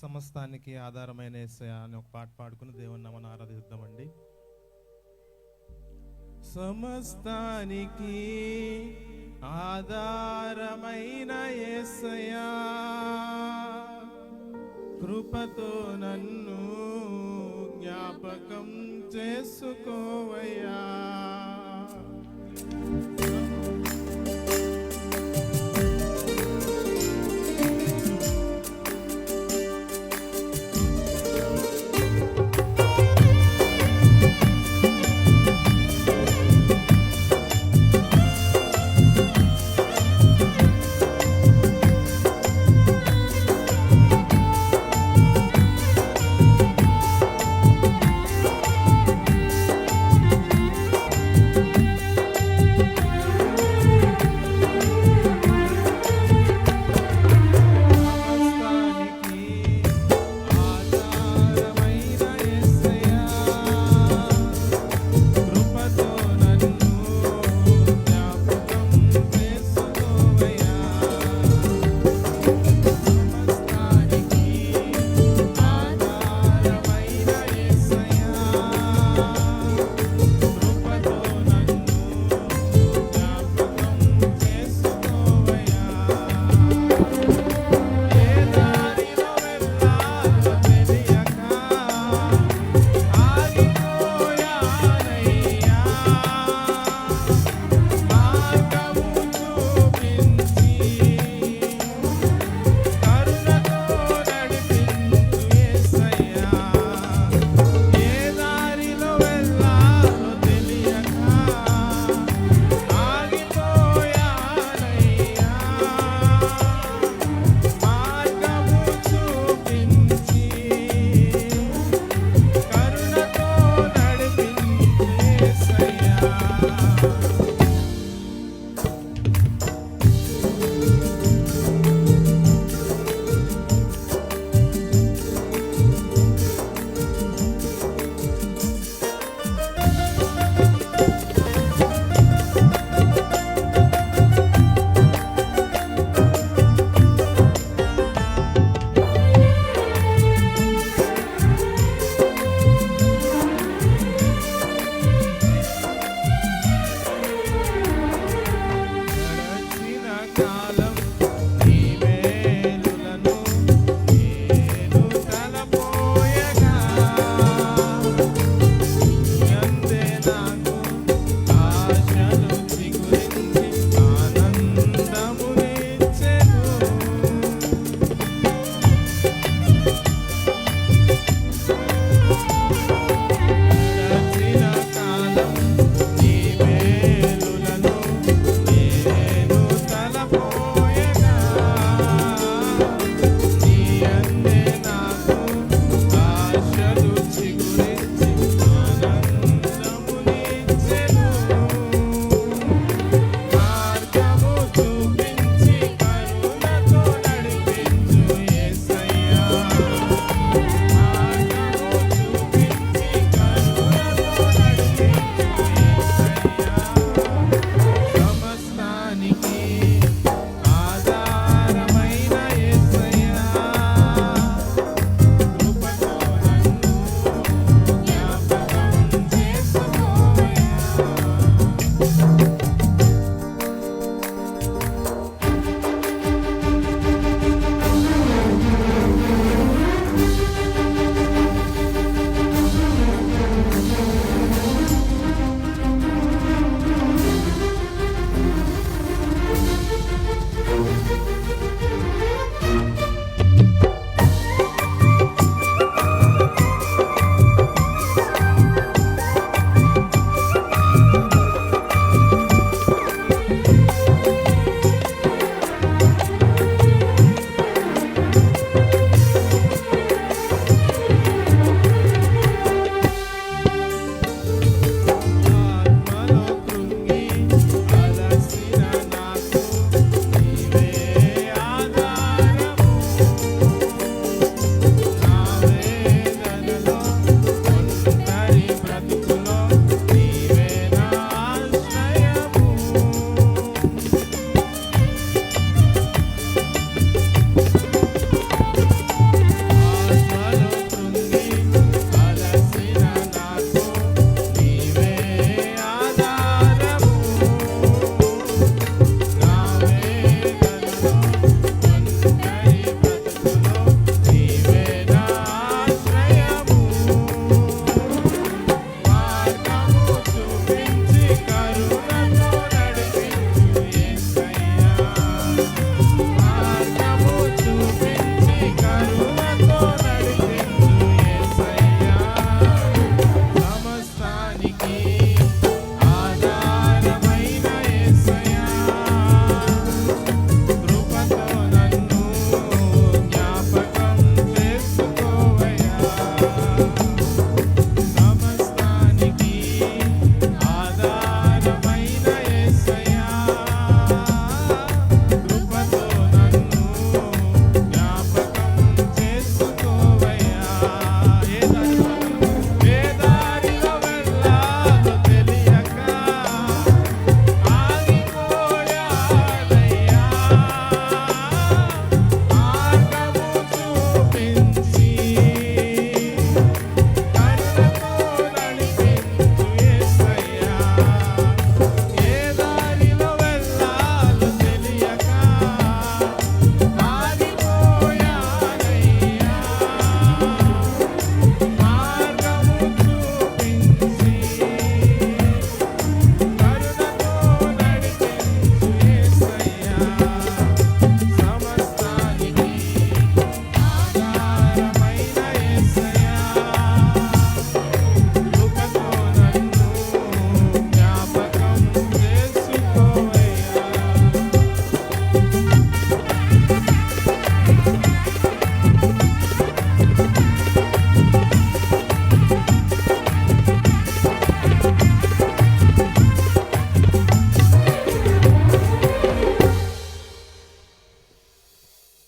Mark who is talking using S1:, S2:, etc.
S1: సమస్తానికి ఆధారమైన ఏసయ అని ఒక పాట పాడుకుని దేవుని నమ్మని ఆరాధిద్దామండి. సమస్తానికి ఆధారమైన ఏసయా కృపతో నన్ను జ్ఞాపకం చేసుకోవయ్యా.